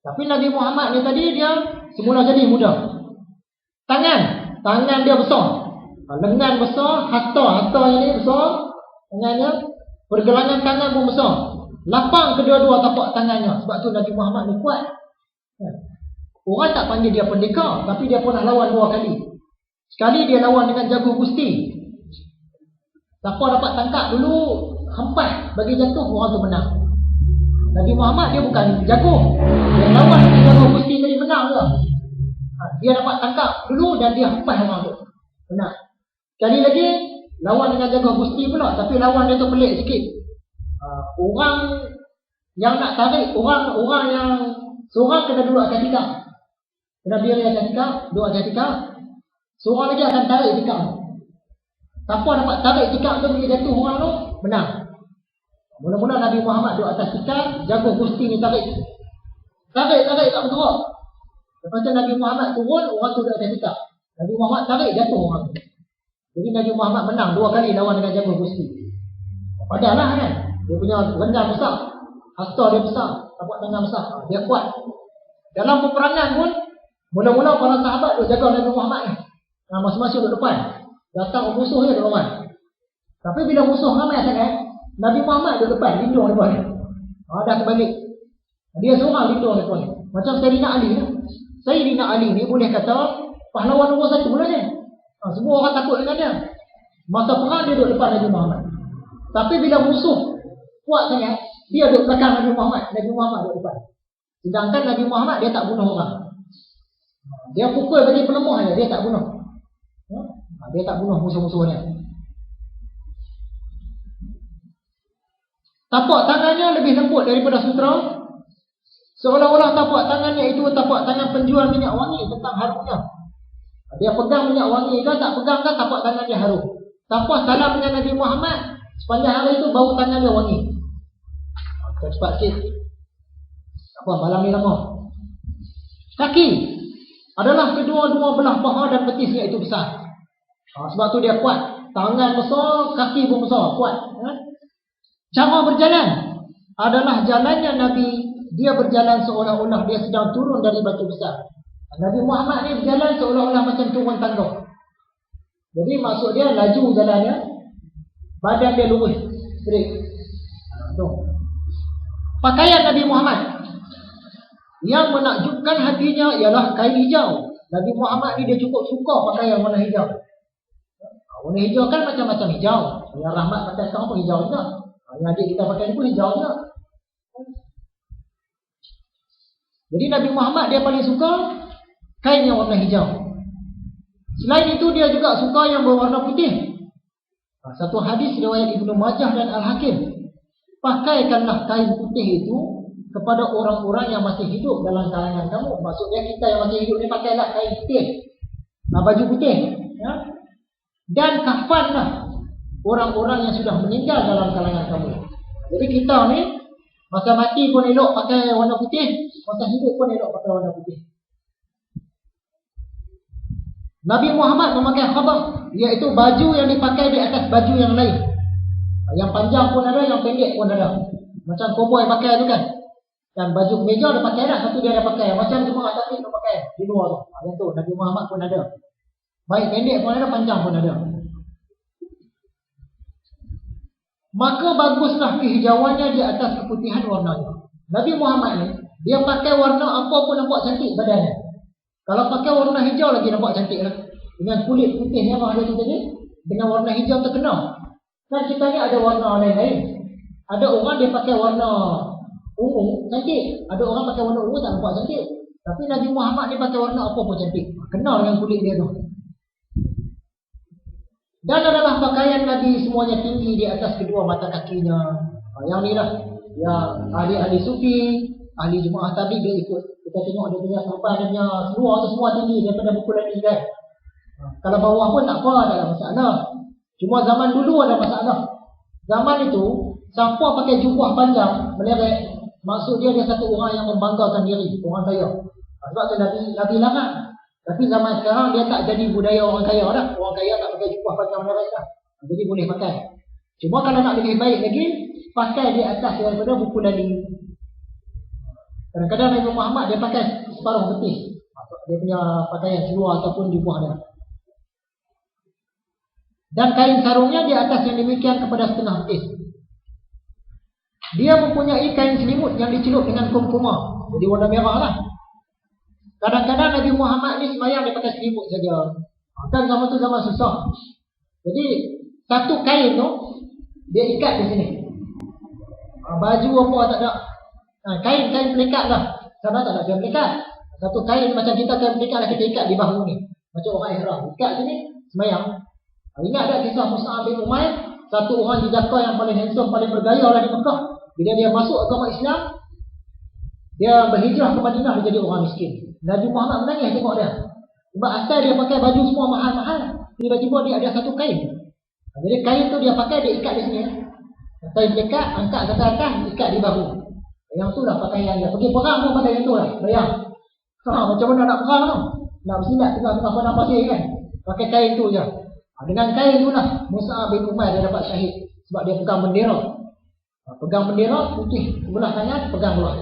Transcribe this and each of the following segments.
Tapi Nabi Muhammad ni tadi dia semula jadi muda. Tangan, tangan dia besar. Ha, lengan besar, hata, hata ini besar. Tangannya, pergelangan tangan pun besar. Lapang kedua-dua tapak tangannya. Sebab tu Nabi Muhammad ni kuat. Ha. Orang tak panggil dia pendekar, tapi dia pernah lawan dua kali. Sekali dia lawan dengan jago gusti. Siapa dapat tangkap dulu, hempas bagi jatuh, orang tu menang. Nabi Muhammad dia bukan jago. Dia lawan dengan jago gusti tadi menang dia. Ha, dia dapat tangkap dulu dan dia hempas orang tu. Menang. Sekali lagi, lawan dengan jago gusti pula. Tapi lawan dia tu pelik sikit. Ha, orang yang nak tarik, orang orang yang seorang kena duduk atas tikar. Kena biar atas tikar, duduk atas tikar. Seorang lagi akan tarik tikar. Siapa dapat tarik tikar tu pergi jatuh orang tu, menang. Mula-mula Nabi Muhammad duduk atas tikar, jago gusti ni tarik. Tarik, tarik, tak bergerak. Lepas tu Nabi Muhammad turun, orang tu duduk atas tikar. Nabi Muhammad tarik, jatuh orang tu. Jadi Nabi Muhammad menang dua kali lawan dengan jago gusti. Padahal kan, dia punya rendang besar. Hasta dia besar, tapak tangan besar. Dia kuat. Dalam peperangan pun, mula-mula para sahabat duduk jaga Nabi Muhammad ni. Nah, masing-masing duduk depan. Datang musuh dia depan. Tapi bila musuh ramai sangat, Nabi Muhammad duduk depan, lindung depan. Ha, dah terbalik. Dia seorang lindung depan. Macam Sayyidina Ali. Sayyidina Ali ni boleh kata, pahlawan nombor satu lah dia. Ha, semua orang takut dengan dia. Masa perang dia duduk depan Nabi Muhammad. Tapi bila musuh kuat sangat, dia duduk belakang Nabi Muhammad. Nabi Muhammad duduk depan. Sedangkan Nabi Muhammad dia tak bunuh orang. Dia pukul bagi pelemah dia, dia tak bunuh. Ha, dia tak bunuh musuh-musuhnya. Tapak tangannya lebih lembut daripada sutra. Seolah-olah tapak tangannya itu tapak tangan penjual minyak wangi tentang harunya. Dia pegang minyak wangi ke tak pegang ke tapak tangan dia harum. Tanpa salam dengan Nabi Muhammad, sepanjang hari itu bau tangan dia wangi. Cepat sikit. Apa malam ni lama. Kaki adalah kedua-dua belah paha dan betisnya itu besar. Ha, sebab tu dia kuat. Tangan besar, kaki pun besar, kuat. Ha? Cara berjalan adalah jalannya Nabi. Dia berjalan seolah-olah dia sedang turun dari batu besar. Nabi Muhammad ni berjalan seolah-olah macam turun tangga. Jadi maksud dia laju jalannya. Badan dia lurus. Straight. Pakaian Nabi Muhammad. Yang menakjubkan hatinya ialah kain hijau. Nabi Muhammad ni dia cukup suka pakaian warna hijau. Warna hijau kan macam-macam hijau. Yang rahmat pakai pun hijau juga. Yang adik kita pakai ni pun hijau juga. Jadi Nabi Muhammad dia paling suka kain yang warna hijau. Selain itu dia juga suka yang berwarna putih. Ha, satu hadis riwayat Ibnu Majah dan Al-Hakim. Pakaikanlah kain putih itu kepada orang-orang yang masih hidup dalam kalangan kamu. Maksudnya kita yang masih hidup ni pakailah kain putih. Nah, baju putih. Ya? Dan kafanlah orang-orang yang sudah meninggal dalam kalangan kamu. Jadi kita ni masa mati pun elok pakai warna putih, masa hidup pun elok pakai warna putih. Nabi Muhammad memakai khabak, iaitu baju yang dipakai di atas baju yang lain. Yang panjang pun ada, yang pendek pun ada. Macam koboi pakai tu kan. Dan baju kemeja ada pakai dah, satu dia ada pakai. Macam semua atas ada pakai di luar tu. Yang tu Nabi Muhammad pun ada. Baik pendek pun ada, panjang pun ada. Maka baguslah kehijauannya di atas keputihan warnanya. Nabi Muhammad ni, dia pakai warna apa pun nampak cantik badannya. Kalau pakai warna hijau lagi nampak cantik lah. Dengan kulit putih yang ada tu tadi, dengan warna hijau terkenal. Kan kita ni ada warna lain-lain. Ada orang dia pakai warna ungu, cantik. Ada orang pakai warna ungu tak nampak cantik. Tapi Nabi Muhammad ni pakai warna apa pun cantik. Kenal dengan kulit dia tu. Dan adalah pakaian Nabi semuanya tinggi di atas kedua mata kakinya. Yang ni lah. Yang ahli-ahli sufi, ahli jemaah tadi dia ikut. Kita tengok dia punya sampai dia punya seluar tu semua tinggi daripada buku lagi kan. Kalau bawah pun tak apa, tak ada masalah. Cuma zaman dulu ada masalah. Zaman itu, siapa pakai jubah panjang, meleret, maksud dia dia satu orang yang membanggakan diri, orang kaya. Sebab tu Nabi, Nabi larang. Tapi zaman sekarang dia tak jadi budaya orang kaya dah. Orang kaya tak pakai jubah panjang meleret dah. Jadi boleh pakai. Cuma kalau nak lebih baik lagi, pakai di atas daripada buku lali. Kadang-kadang Nabi Muhammad dia pakai separuh betis. Dia punya pakaian seluar ataupun di dia. Dan kain sarungnya di atas yang demikian kepada setengah betis. Dia mempunyai kain selimut yang dicelup dengan kumkuma. Jadi warna merah lah. Kadang-kadang Nabi Muhammad ni semayang dia pakai selimut saja. Kan zaman tu zaman susah. Jadi satu kain tu dia ikat di sini. Ha, baju apa tak ada. Kain-kain ha, pelikat lah. Sana tak ada kain pelikat. Satu kain macam kita kain pelikat lah kita ikat di bahu ni. Macam orang ihram. Ikat sini semayang. Ingat tak kisah Musa bin Umair? Satu orang jejaka yang paling handsome, paling bergaya lah di Mekah. Bila dia masuk agama Islam, dia berhijrah ke Madinah, dia jadi orang miskin. Nabi Muhammad menangis tengok dia. Sebab asal dia pakai baju semua mahal-mahal, tiba-tiba dia ada satu kain. Jadi kain tu dia pakai, dia ikat di sini. Kain dekat, angkat ke atas, ikat di bahu. Yang tu lah pakaian dia. Pergi perang pun pakai yang tu lah. Bayang. Ha, macam mana nak perang tu? Nak bersilat tengah-tengah padang pasir kan? Pakai kain tu je. Ha, dengan kain tu lah Musa bin Umar dia dapat syahid sebab dia pegang bendera. Ha, pegang bendera putih sebelah kanan pegang belah.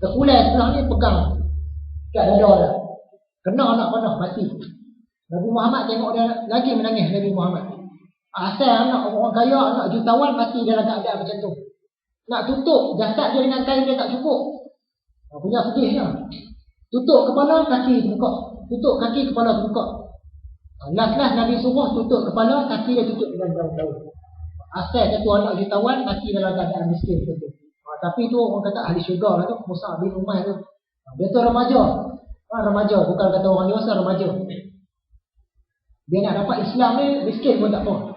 Sekulai sebelah ni pegang kat dada dia. Kena anak panah mati. Nabi Muhammad tengok dia lagi menangis Nabi Muhammad. Asal anak orang kaya, anak jutawan mati dalam keadaan macam tu. Nak tutup jasad dia dengan kain dia tak cukup. Punya sedihnya. Tutup kepala, kaki buka. Tutup kaki, kepala buka. Last-last Nabi suruh tutup kepala, kaki dia tutup dengan daun-daun. Asal satu anak jutawan, mati dalam keadaan miskin tu. Ha, tapi tu orang kata ahli syurga lah tu, Musa bin Umar tu. Dia tu remaja. Ha, remaja, bukan kata orang dewasa, remaja. Dia nak dapat Islam ni, miskin pun tak apa.